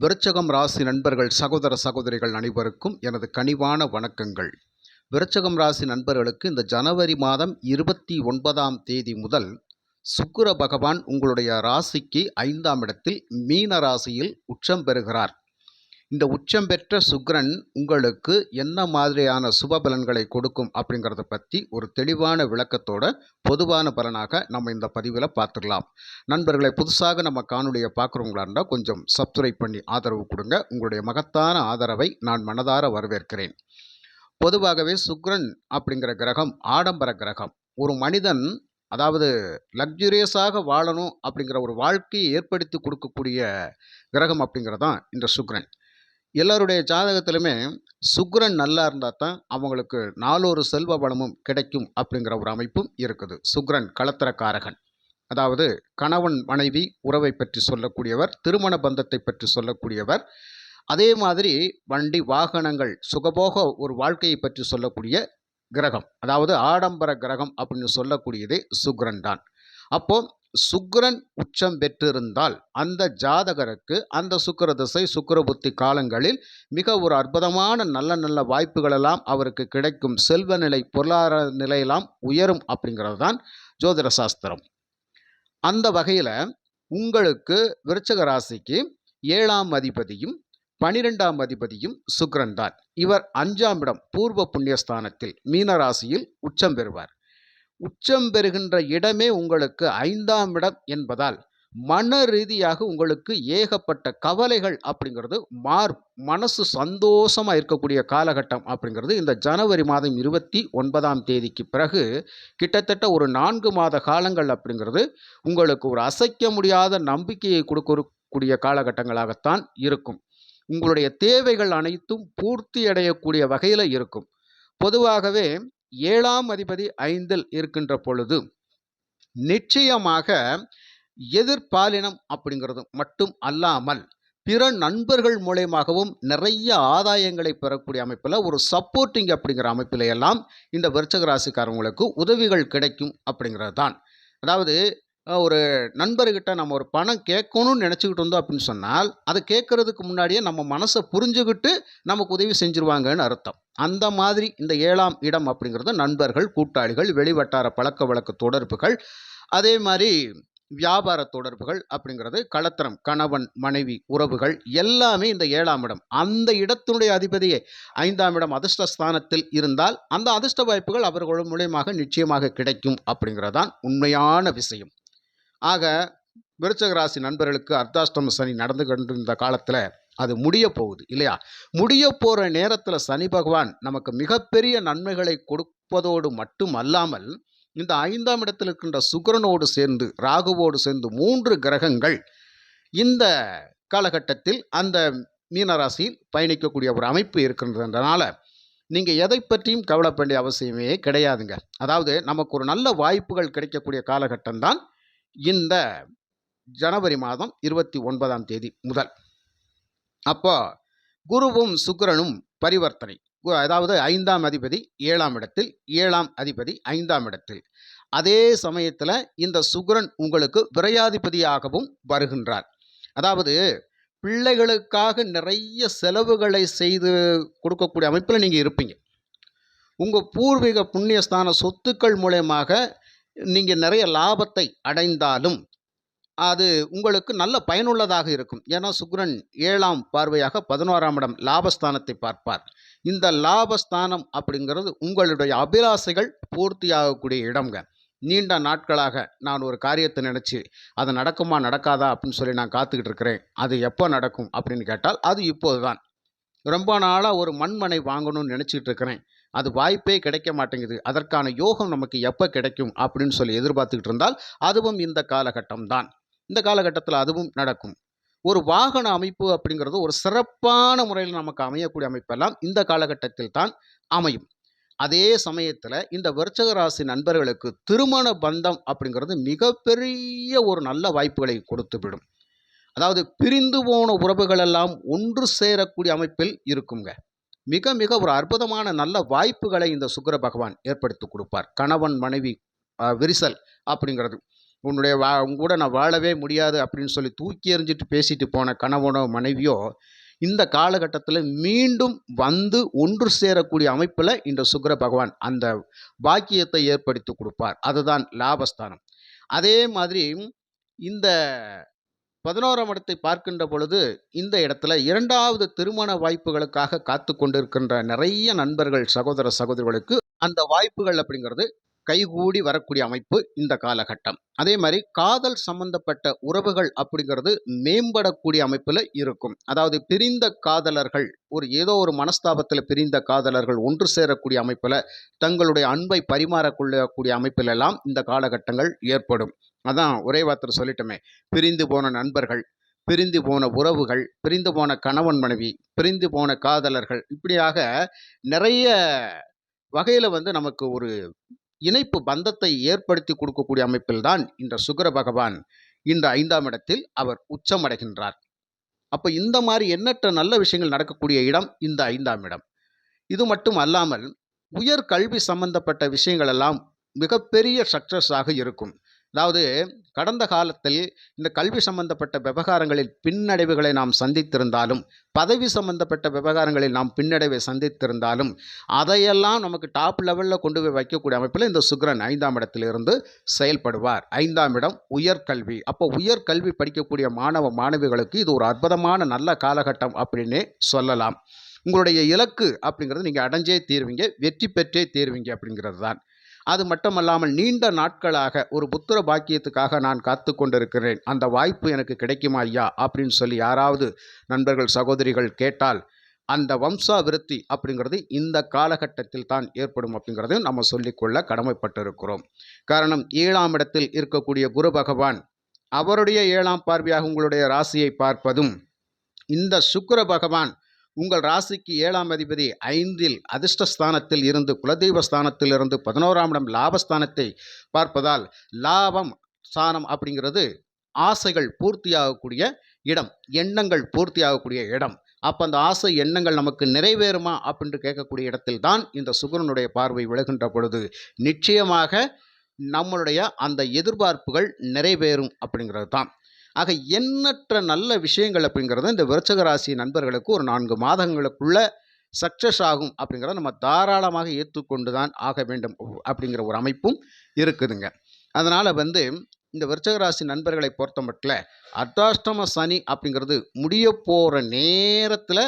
விருச்சகம் ராசி நண்பர்கள் சகோதர சகோதரிகள் அனைவருக்கும் எனது கனிவான வணக்கங்கள். விருச்சகம் ராசி நண்பர்களுக்கு இந்த ஜனவரி மாதம் இருபத்தி ஒன்பதாம் தேதி முதல் சுக்கிர பகவான் உங்களுடைய ராசிக்கு ஐந்தாம் இடத்தில் மீன ராசியில் உச்சம் பெறுகிறார். இந்த உச்சம் பெற்ற சுக்கிரன் உங்களுக்கு என்ன மாதிரியான சுப பலன்களை கொடுக்கும் அப்படிங்கிறத பற்றி ஒரு தெளிவான விளக்கத்தோட பொதுவான பலனாக நம்ம இந்த பதிவில் பார்த்துடலாம் நண்பர்களை புதுசாக நம்ம காணொலியை பார்க்குறவங்களா இருந்தால் கொஞ்சம் சப்ஸ்கிரைப் பண்ணி ஆதரவு கொடுங்க. உங்களுடைய மகத்தான ஆதரவை நான் மனதார வரவேற்கிறேன். பொதுவாகவே சுக்ரன் அப்படிங்கிற கிரகம் ஆடம்பர கிரகம். ஒரு மனிதன் அதாவது லக்ஸுரியஸாக வாழணும் அப்படிங்கிற ஒரு வாழ்க்கையை ஏற்படுத்தி கொடுக்கக்கூடிய கிரகம் அப்படிங்கிறதான் இந்த சுக்ரன். எல்லாருடைய ஜாதகத்திலுமே சுக்கிரன் நல்லா இருந்தால் தான் அவங்களுக்கு நாலொரு செல்வ வளமும் கிடைக்கும் அப்படிங்கிற ஒரு அமைப்பும் இருக்குது. சுக்கிரன் களத்திரக்காரகன். அதாவது கணவன் மனைவி உறவை பற்றி சொல்லக்கூடியவர் திருமண பந்தத்தை பற்றி சொல்லக்கூடியவர் அதே மாதிரி வண்டி வாகனங்கள் சுகபோக ஒரு வாழ்க்கையை பற்றி சொல்லக்கூடிய கிரகம். அதாவது ஆடம்பர கிரகம் அப்படின்னு சொல்லக்கூடியதே சுக்ரன் தான். அப்போது சுக்கிரன் உச்சம் பெற்றிருந்தால் அந்த ஜாதகருக்கு அந்த சுக்கர திசை சுக்கிர புத்தி காலங்களில் மிக ஒரு அற்புதமான நல்ல நல்ல வாய்ப்புகளெல்லாம் அவருக்கு கிடைக்கும். செல்வ நிலை பொருளாதார நிலையெல்லாம் உயரும் அப்படிங்கிறது தான் ஜோதிட சாஸ்திரம். அந்த வகையில் உங்களுக்கு விருச்சக ராசிக்கு ஏழாம் அதிபதியும் பனிரெண்டாம் அதிபதியும் சுக்கிரன் தான். இவர் அஞ்சாம் இடம் பூர்வ புண்ணியஸ்தானத்தில் மீன ராசியில் உச்சம் பெறுவார். உச்சம் பெறுகின்ற இடமே உங்களுக்கு ஐந்தாம் இடம் என்பதால் மன ரீதியாக உங்களுக்கு ஏகப்பட்ட கவலைகள் அப்படிங்கிறது மார் மனசு சந்தோஷமாக இருக்கக்கூடிய காலகட்டம் அப்படிங்கிறது இந்த ஜனவரி மாதம் இருபத்தி ஒன்பதாம் தேதிக்கு பிறகு கிட்டத்தட்ட ஒரு நான்கு மாத காலங்கள் அப்படிங்கிறது உங்களுக்கு ஒரு அசைக்க முடியாத நம்பிக்கையை கொடுக்கக்கூடிய காலகட்டங்களாகத்தான் இருக்கும். உங்களுடைய தேவைகள் அனைத்தும் பூர்த்தி அடையக்கூடிய வகையில் இருக்கும். பொதுவாகவே ஏழாம் அதிபதி ஐந்தில் இருக்கின்ற பொழுது நிச்சயமாக எதிர்பாலினம் அப்படிங்கிறது மட்டும் அல்லாமல் பிற நண்பர்கள் மூலயமாகவும் நிறைய ஆதாயங்களை பெறக்கூடிய அமைப்பில் ஒரு சப்போர்ட்டிங் அப்படிங்கிற அமைப்பில் எல்லாம் இந்த விருச்சக ராசிக்காரவங்களுக்கு உதவிகள் கிடைக்கும் அப்படிங்கிறது தான் அதாவது ஒரு நண்பர்கிட்ட நம்ம ஒரு பணம் கேட்கணும்னு நினச்சிக்கிட்டு இருந்தோம் அப்படின்னு சொன்னால் அதை கேட்குறதுக்கு முன்னாடியே நம்ம மனசை புரிஞ்சுக்கிட்டு நமக்கு உதவி செஞ்சுருவாங்கன்னு அர்த்தம். அந்த மாதிரி இந்த ஏழாம் இடம் அப்படிங்கிறது நண்பர்கள் கூட்டாளிகள் வெளிவட்டார பழக்க வழக்க தொடர்புகள் அதே மாதிரி வியாபார தொடர்புகள் அப்படிங்கிறது களத்திரம் கணவன் மனைவி உறவுகள் எல்லாமே இந்த ஏழாம் இடம். அந்த இடத்தினுடைய அதிபதியே ஐந்தாம் இடம் அதிர்ஷ்டஸ்தானத்தில் இருந்தால் அந்த அதிர்ஷ்ட வாய்ப்புகள் அவர்கள் மூலியமாக நிச்சயமாக கிடைக்கும் அப்படிங்கிறதான் உண்மையான விஷயம். ஆக விருச்சக ராசி நண்பர்களுக்கு அர்த்தாஷ்டம சனி நடந்து கொண்டிருந்த காலத்தில் அது முடிய போகுது இல்லையா? முடிய போகிற நேரத்தில் சனி பகவான் நமக்கு மிகப்பெரிய நன்மைகளை கொடுப்பதோடு மட்டும் அல்லாமல் இந்த ஐந்தாம் இடத்தில் இருக்கின்ற சுக்கரனோடு சேர்ந்து ராகுவோடு சேர்ந்து மூன்று கிரகங்கள் இந்த காலகட்டத்தில் அந்த மீனராசியில் பயணிக்கக்கூடிய ஒரு அமைப்பு இருக்கின்றதுனால நீங்கள் எதை பற்றியும் கவலைப்பட வேண்டிய அவசியமே கிடையாதுங்க. அதாவது நமக்கு ஒரு நல்ல வாய்ப்புகள் கிடைக்கக்கூடிய காலகட்டம்தான் இந்த ஜனவரி மாதம் இருபத்தி ஒன்பதாம் தேதி முதல். அப்போ குருவும் சுக்கிரனும் பரிவர்த்தனை. அதாவது ஐந்தாம் அதிபதி ஏழாம் இடத்தில் ஏழாம் அதிபதி ஐந்தாம் இடத்தில். அதே சமயத்தில் இந்த சுக்கிரன் உங்களுக்கு விரையாதிபதியாகவும் வருகின்றார். அதாவது பிள்ளைகளுக்காக நிறைய செலவுகளை செய்து கொடுக்கக்கூடிய அமைப்பில் நீங்கள் இருப்பீங்க. உங்கள் பூர்வீக புண்ணியஸ்தான சொத்துக்கள் மூலயமாக நீங்கள் நிறைய லாபத்தை அடைந்தாலும் அது உங்களுக்கு நல்ல பயனுள்ளதாக இருக்கும். ஏன்னா சுக்ரன் ஏழாம் பார்வையாக பதினோராம் இடம் லாபஸ்தானத்தை பார்ப்பார். இந்த லாபஸ்தானம் அப்படிங்கிறது உங்களுடைய அபிலாசைகள் பூர்த்தியாகக்கூடிய இடம்ங்க. நீண்ட நாட்களாக நான் ஒரு காரியத்தை நினச்சி அது நடக்குமா நடக்காதா? அப்படின்னு சொல்லி நான் காத்துக்கிட்டு இருக்கிறேன். அது எப்போ நடக்கும் அப்படின்னு கேட்டால் அது இப்போது தான் ரொம்ப நாளாக ஒரு மண்மனை வாங்கணும்னு நினச்சிக்கிட்டு இருக்கிறேன். அது வாய்ப்பே கிடைக்க மாட்டேங்குது. அதற்கான யோகம் நமக்கு எப்போ கிடைக்கும் அப்படின்னு சொல்லி எதிர்பார்த்துக்கிட்டு இருந்தால் அதுவும் இந்த காலகட்டம் தான் இந்த காலகட்டத்தில் அதுவும் நடக்கும். ஒரு வாகன அமைப்பு அப்படிங்கிறது ஒரு சிறப்பான முறையில் நமக்கு அமையக்கூடிய அமைப்பெல்லாம் இந்த காலகட்டத்தில் தான் அமையும். அதே சமயத்தில் இந்த விருச்சக ராசி நண்பர்களுக்கு திருமண பந்தம் அப்படிங்கிறது மிகப்பெரிய ஒரு நல்ல வாய்ப்புகளை கொடுத்து விடும் அதாவது பிரிந்து போன உறவுகளெல்லாம் ஒன்று சேரக்கூடிய அமைப்பில் இருக்குங்க. மிக மிக ஒரு அற்புதமான நல்ல வாய்ப்புகளை இந்த சுக்கர பகவான் ஏற்படுத்தி கொடுப்பார். கணவன் மனைவி விரிசல் அப்படிங்கிறது. உன்னுடைய வா கூட நான் வாழவே முடியாது அப்படின்னு சொல்லி தூக்கி எறிஞ்சிட்டு பேசிட்டு போன கணவனோ மனைவியோ இந்த காலகட்டத்தில் மீண்டும் வந்து ஒன்று சேரக்கூடிய அமைப்பில் இந்த சுக்கர பகவான் அந்த பாக்கியத்தை ஏற்படுத்தி கொடுப்பார். அதுதான் லாபஸ்தானம். அதே மாதிரி இந்த பதினோராம் இடத்தை பார்க்கின்ற பொழுது இந்த இடத்துல இரண்டாவது திருமண வாய்ப்புகளுக்காக காத்து கொண்டிருக்கின்ற நிறைய நண்பர்கள் சகோதர சகோதரிகளுக்கு அந்த வாய்ப்புகள் அப்படிங்கிறது கைகூடி வரக்கூடிய அமைப்பு இந்த காலகட்டம். அதே மாதிரி காதல் சம்பந்தப்பட்ட உறவுகள் அப்படிங்கிறது மேம்படக்கூடிய அமைப்பில் இருக்கும். அதாவது பிரிந்த காதலர்கள் ஒரு ஏதோ ஒரு மனஸ்தாபத்தில் பிரிந்த காதலர்கள் ஒன்று சேரக்கூடிய அமைப்பில் தங்களுடைய அன்பை பரிமாறக்கொள்ளக்கூடிய அமைப்பிலெல்லாம் இந்த காலகட்டங்கள் ஏற்படும். அதான் ஒரே வார்த்தை சொல்லிட்டோமே. பிரிந்து போன நண்பர்கள் பிரிந்து போன உறவுகள் பிரிந்து போன கணவன் மனைவி பிரிந்து போன காதலர்கள் இப்படியாக நிறைய வகையில் வந்து நமக்கு ஒரு இணைப்பு பந்தத்தை ஏற்படுத்தி கொடுக்கக்கூடிய அமைப்பில்தான் இந்த சுக்கர பகவான் இந்த ஐந்தாம் இடத்தில் அவர் உச்சமடைகின்றார். அப்போ இந்த மாதிரி எண்ணற்ற நல்ல விஷயங்கள் நடக்கக்கூடிய இடம் இந்த ஐந்தாம் இடம். இது மட்டும் அல்லாமல் உயர் கல்வி சம்பந்தப்பட்ட விஷயங்கள் எல்லாம் மிகப்பெரிய சக்சஸாக இருக்கும். அதாவது கடந்த காலத்தில் இந்த கல்வி சம்பந்தப்பட்ட விவகாரங்களில் பின்னடைவுகளை நாம் சந்தித்திருந்தாலும் பதவி சம்பந்தப்பட்ட விவகாரங்களில் நாம் பின்னடைவை சந்தித்திருந்தாலும் அதையெல்லாம் நமக்கு டாப் லெவலில் கொண்டு போய் வைக்கக்கூடிய அமைப்பில் இந்த சுக்ரன் ஐந்தாம் இடத்திலிருந்து செயல்படுவார். ஐந்தாம் இடம் உயர்கல்வி. அப்போ உயர்கல்வி படிக்கக்கூடிய மாணவ மாணவிகளுக்கு இது ஒரு அற்புதமான நல்ல காலகட்டம் அப்படின்னே சொல்லலாம். உங்களுடைய இலக்கு அப்படிங்கிறது நீங்கள் அடைஞ்சே தீர்வீங்க வெற்றி பெற்றே தீர்வீங்க அப்படிங்கிறது தான். அது மட்டுமல்லாமல் நீண்ட நாட்களாக ஒரு புத்திர பாக்கியத்துக்காக நான் காத்து கொண்டிருக்கிறேன். அந்த வாய்ப்பு எனக்கு கிடைக்குமா ஐயா? அப்படின்னு சொல்லி யாராவது நண்பர்கள் சகோதரிகள் கேட்டால் அந்த வம்சாவிருத்தி அப்படிங்கிறது இந்த காலகட்டத்தில் தான் ஏற்படும் அப்படிங்கிறது நம்ம சொல்லிக்கொள்ள கடமைப்பட்டிருக்கிறோம். காரணம் ஏழாம் இடத்தில் இருக்கக்கூடிய குரு பகவான் அவருடைய ஏழாம் பார்வையாக உங்களுடைய ராசியை பார்ப்பதும் இந்த சுக்கிர பகவான் உங்கள் ராசிக்கு ஏழாம் அதிபதி ஐந்தில் அதிர்ஷ்டஸ்தானத்தில் இருந்து குலதெய்வ ஸ்தானத்தில் இருந்து பதினோராம் இடம் லாபஸ்தானத்தை பார்ப்பதால் லாபம் ஸ்தானம் அப்படிங்கிறது ஆசைகள் பூர்த்தியாகக்கூடிய இடம் எண்ணங்கள் பூர்த்தியாகக்கூடிய இடம். அப்போ அந்த ஆசை எண்ணங்கள் நமக்கு நிறைவேறுமா அப்படின்ட்டு கேட்கக்கூடிய இடத்தில் தான் இந்த சுகரனுடைய பார்வை விழுகின்ற பொழுது. நிச்சயமாக நம்மளுடைய அந்த எதிர்பார்ப்புகள் நிறைவேறும் அப்படிங்கிறது தான் ஆக எண்ணற்ற நல்ல விஷயங்கள் அப்படிங்கிறது இந்த விருச்சக ராசி நண்பர்களுக்கு ஒரு நான்கு மாதங்களுக்குள்ள சக்ஸஸ் ஆகும் அப்படிங்கிறத நம்ம தாராளமாக ஏற்றுக்கொண்டு தான் ஆக வேண்டும் அப்படிங்கிற ஒரு அமைப்பும் இருக்குதுங்க. அதனால் வந்து இந்த விருச்சக ராசி நண்பர்களை பொறுத்த மட்டும் அர்த்தாஷ்டம சனி அப்படிங்கிறது முடிய போகிற நேரத்தில்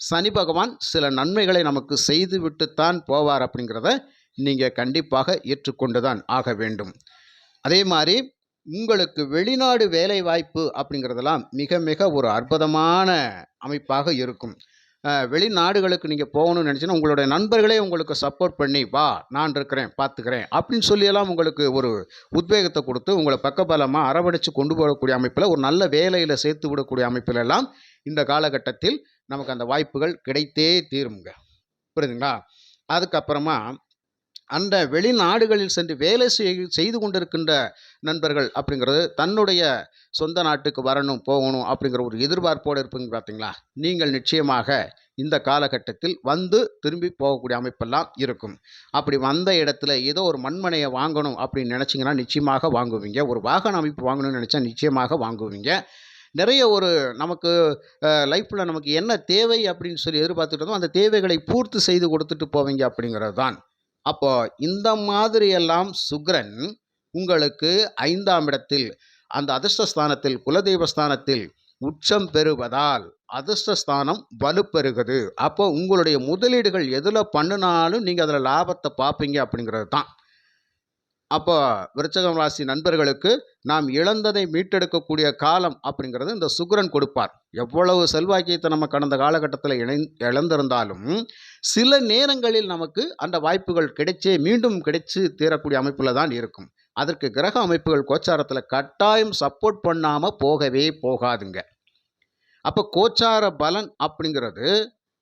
சனி பகவான் சில நன்மைகளை நமக்கு செய்துவிட்டுத்தான் போவார் அப்படிங்கிறத நீங்கள் கண்டிப்பாக ஏற்றுக்கொண்டு தான் ஆக வேண்டும். அதே மாதிரி உங்களுக்கு வெளிநாடு வேலை வாய்ப்பு அப்படிங்கிறதெல்லாம் மிக மிக ஒரு அற்புதமான அமைப்பாக இருக்கும். வெளிநாடுகளுக்கு நீங்கள் போகணும்னு நினச்சின்னா உங்களுடைய நண்பர்களே உங்களுக்கு சப்போர்ட் பண்ணி வா நான் இருக்கிறேன் பார்த்துக்கிறேன் அப்படின்னு சொல்லியெல்லாம் உங்களுக்கு ஒரு உத்வேகத்தை கொடுத்து உங்களை பக்கபலமாக அரவணைச்சு கொண்டு போகக்கூடிய அமைப்பில் ஒரு நல்ல வேலையில் சேர்த்து விடக்கூடிய அமைப்பிலெல்லாம் இந்த காலகட்டத்தில் நமக்கு அந்த வாய்ப்புகள் கிடைத்தே தீருங்க புரியுதுங்களா? அதுக்கப்புறமா அந்த வெளிநாடுகளில் சென்று வேலை செய் செய்து கொண்டிருக்கின்ற நண்பர்கள் அப்படிங்கிறது தன்னுடைய சொந்த நாட்டுக்கு வரணும் போகணும் அப்படிங்கிற ஒரு எதிர்பார்ப்போடு இருப்பீங்க பார்த்தீங்களா? நீங்கள் நிச்சயமாக இந்த காலகட்டத்தில் வந்து திரும்பி போகக்கூடிய அமைப்பெல்லாம் இருக்கும். அப்படி வந்த இடத்துல ஏதோ ஒரு மண்மனையை வாங்கணும் அப்படின்னு நினச்சிங்கன்னா நிச்சயமாக வாங்குவீங்க. ஒரு வாகன அமைப்பு வாங்கணும்னு நினச்சா நிச்சயமாக வாங்குவீங்க. நிறைய ஒரு நமக்கு லைஃப்பில் நமக்கு என்ன தேவை அப்படின்னு சொல்லி எதிர்பார்த்துட்டு இருந்தோம் அந்த தேவைகளை பூர்த்தி செய்து கொடுத்துட்டு போவீங்க அப்படிங்கிறது தான். அப்போ இந்த மாதிரியெல்லாம் சுக்கிரன் உங்களுக்கு ஐந்தாம் இடத்தில் அந்த அதிர்ஷ்டஸ்தானத்தில் குலதெய்வ ஸ்தானத்தில் உச்சம் பெறுவதால் அதிர்ஷ்டஸ்தானம் வலுப்பெறுகிறது அப்போ உங்களுடைய முதலீடுகள் எதில் பண்ணினாலும் நீங்கள் அதில் லாபத்தை பார்ப்பீங்க அப்படிங்கிறது தான் அப்போ விருச்சகம் ராசி நண்பர்களுக்கு நாம் இழந்ததை மீட்டெடுக்கக்கூடிய காலம் அப்படிங்கிறது இந்த சுக்கிரன் கொடுப்பார். எவ்வளவு செல்வாக்கியத்தை நம்ம கடந்த காலகட்டத்தில் இணை இழந்திருந்தாலும் சில நேரங்களில் நமக்கு அந்த வாய்ப்புகள் கிடைச்சே மீண்டும் கிடைச்சு தீரக்கூடிய அமைப்பில் தான் இருக்கும். அதற்கு கிரக அமைப்புகள் கோச்சாரத்தில் கட்டாயம் சப்போர்ட் பண்ணாமல் போகவே போகாதுங்க. அப்போ கோச்சார பலன் அப்படிங்கிறது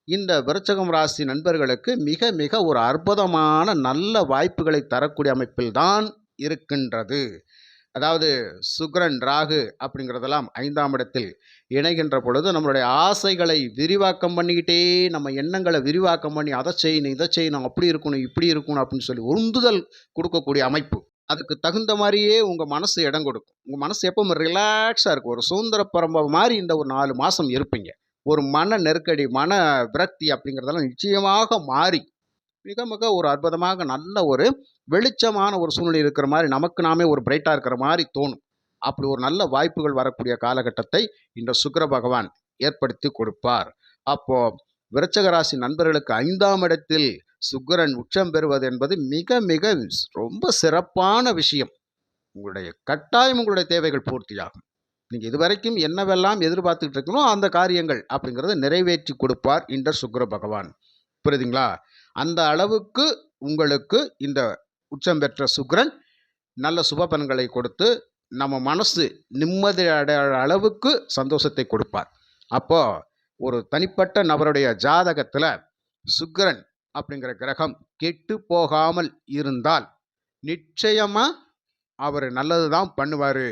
இந்த விருச்சகம் ராசி நண்பர்களுக்கு மிக மிக ஒரு அற்புதமான நல்ல வாய்ப்புகளை தரக்கூடிய அமைப்பில் தான் இருக்கின்றது. அதாவது சுக்ரன் ராகு அப்படிங்கிறதெல்லாம் ஐந்தாம் இடத்தில் இணைகின்ற பொழுது நம்மளுடைய ஆசைகளை விரிவாக்கம் பண்ணிக்கிட்டே நம்ம எண்ணங்களை விரிவாக்கம் பண்ணி அதை செய்யணும் இதை செய்யணும் அப்படி இருக்கணும் இப்படி இருக்கணும் அப்படின்னு சொல்லி உந்துதல் கொடுக்கக்கூடிய அமைப்பு. அதுக்கு தகுந்த மாதிரியே உங்கள் மனசு இடம் கொடுக்கும். உங்கள் மனசு எப்பவும் ரிலாக்ஸாக இருக்கும். ஒரு சுதந்திர பரம்ப மாதிரி இந்த ஒரு நாலு மாதம் இருப்பீங்க. ஒரு மன நெருக்கடி மன விரக்தி அப்படிங்கிறதெல்லாம் நிச்சயமாக மாறி மிக மிக ஒரு அற்புதமாக நல்ல ஒரு வெளிச்சமான ஒரு சூழ்நிலை இருக்கிற மாதிரி நமக்கு நாமே ஒரு பிரைட்டாக இருக்கிற மாதிரி தோணும். அப்படி ஒரு நல்ல வாய்ப்புகள் வரக்கூடிய காலகட்டத்தை இந்த சுக்கிர பகவான் ஏற்படுத்தி கொடுப்பார். அப்போ விருச்சகராசி நண்பர்களுக்கு ஐந்தாம் இடத்தில் சுக்கிரன் உச்சம் பெறுவது என்பது மிக மிக ரொம்ப சிறப்பான விஷயம். உங்களுடைய கட்டாயம் உங்களுடைய தேவைகள் பூர்த்தியாகும். நீங்கள் இதுவரைக்கும் என்னவெல்லாம் எதிர்பார்த்துக்கிட்டு இருக்கணும் அந்த காரியங்கள் அப்படிங்கிறத நிறைவேற்றி கொடுப்பார் இந்த சுக்கர பகவான். புரியுதுங்களா? அந்த அளவுக்கு உங்களுக்கு இந்த உச்சம் பெற்ற சுக்கிரன் நல்ல சுப பலன்களை கொடுத்து நம்ம மனசு நிம்மதி அடையாத அளவுக்கு சந்தோஷத்தை கொடுப்பார். அப்போ ஒரு தனிப்பட்ட நபருடைய ஜாதகத்தில் சுக்கிரன் அப்படிங்கிற கிரகம் கெட்டு போகாமல் இருந்தால் நிச்சயமாக அவர் நல்லது தான் பண்ணுவார்.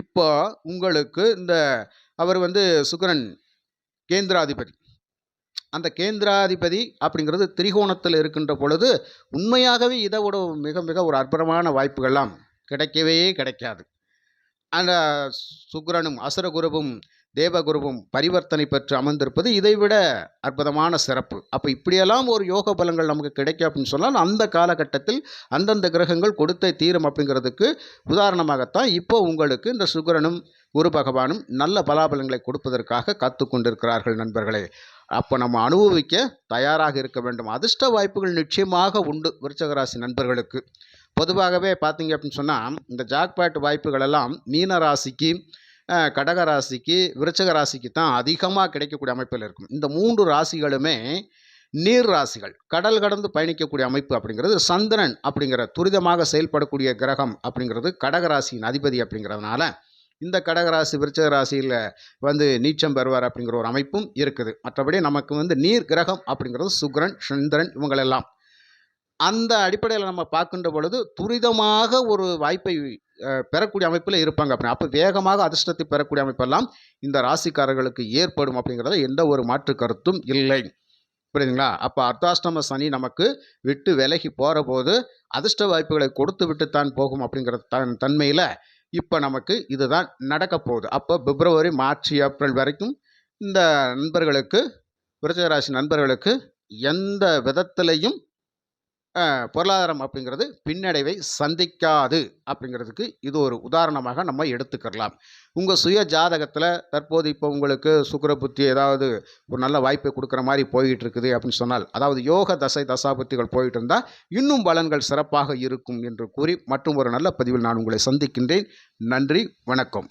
இப்போ உங்களுக்கு இந்த அவர் வந்து சுக்கரன் கேந்திராதிபதி. அந்த கேந்திராதிபதி அப்படிங்கிறது திரிகோணத்தில் இருக்கின்ற பொழுது உண்மையாகவே இதை விட மிக மிக ஒரு அற்புதமான வாய்ப்புகள்லாம் கிடைக்கவே கிடைக்காது. அந்த சுக்கரனும் அசுரகுருவும் தேவகுருவும் பரிவர்த்தனை பெற்று அமர்ந்திருப்பது இதைவிட அற்புதமான சிறப்பு. அப்போ இப்படியெல்லாம் ஒரு யோக பலங்கள் நமக்கு கிடைக்கும் அப்படின்னு சொன்னால் அந்த காலகட்டத்தில் அந்தந்த கிரகங்கள் கொடுத்த தீரும் அப்படிங்கிறதுக்கு உதாரணமாகத்தான் இப்போ உங்களுக்கு இந்த சுகரனும் குரு பகவானும் நல்ல பலாபலங்களை கொடுப்பதற்காக காத்து கொண்டிருக்கிறார்கள் நண்பர்களே. அப்போ நம்ம அனுபவிக்க தயாராக இருக்க வேண்டும். அதிர்ஷ்ட வாய்ப்புகள் நிச்சயமாக உண்டு விருச்சகராசி நண்பர்களுக்கு. பொதுவாகவே பார்த்தீங்க அப்படின்னு சொன்னால் இந்த ஜாக்பேட் வாய்ப்புகள் எல்லாம் மீன ராசிக்கு கடக ராசிக்கு விருச்சக ராசிக்கு தான் அதிகமாக கிடைக்கக்கூடிய அமைப்பில் இருக்கும். இந்த மூன்று ராசிகளுமே நீர் ராசிகள். கடல் கடந்து பயணிக்கக்கூடிய அமைப்பு அப்படிங்கிறது சந்திரன் அப்படிங்கிற துரிதமாக செயல்படக்கூடிய கிரகம் அப்படிங்கிறது கடகராசியின் அதிபதி அப்படிங்கிறதுனால இந்த கடகராசி விருச்சக ராசியில் வந்து நீச்சம் பெறுவார் அப்படிங்கிற ஒரு அமைப்பும் இருக்குது. மற்றபடி நமக்கு வந்து நீர் கிரகம் அப்படிங்கிறது சுக்கிரன் சந்திரன் இவங்களெல்லாம். அந்த அடிப்படையில் நம்ம பார்க்கின்ற பொழுது துரிதமாக ஒரு வாய்ப்பை பெறக்கூடிய அமைப்பில் இருப்பாங்க. அப்படி அப்போ வேகமாக அதிர்ஷ்டத்தை பெறக்கூடிய அமைப்பெல்லாம் இந்த ராசிக்காரர்களுக்கு ஏற்படும் அப்படிங்கிறத எந்த ஒரு மாற்று கருத்தும் இல்லை. புரியுதுங்களா? அப்போ அர்த்தாஷ்டம சனி நமக்கு விட்டு விலகி போகிற போது அதிர்ஷ்ட வாய்ப்புகளை கொடுத்து விட்டுத்தான் போகும் அப்படிங்கிற தன் தன்மையில் இப்போ நமக்கு இதுதான் நடக்க போகுது. அப்போ பிப்ரவரி மார்ச் ஏப்ரல் வரைக்கும் இந்த நண்பர்களுக்கு விருச்சகராசி நண்பர்களுக்கு எந்த விதத்திலையும் பொருளாதாரம் அப்படிங்கிறது பின்னடைவை சந்திக்காது அப்படிங்கிறதுக்கு இது ஒரு உதாரணமாக நம்ம எடுத்துக்கலாம் உங்கள் சுய ஜாதகத்தில் தற்போது இப்போ உங்களுக்கு சுக்கர புத்தி ஏதாவது ஒரு நல்ல வாய்ப்பை கொடுக்குற மாதிரி போயிட்டு இருக்குது அப்படின்னு சொன்னால் அதாவது யோக தசை தசாபுத்திகள் போயிட்டு இருந்தால் இன்னும் பலன்கள் சிறப்பாக இருக்கும் என்று கூறி மற்றும் ஒரு நல்ல பதிவில் நான் உங்களை சந்திக்கின்றேன். நன்றி வணக்கம்.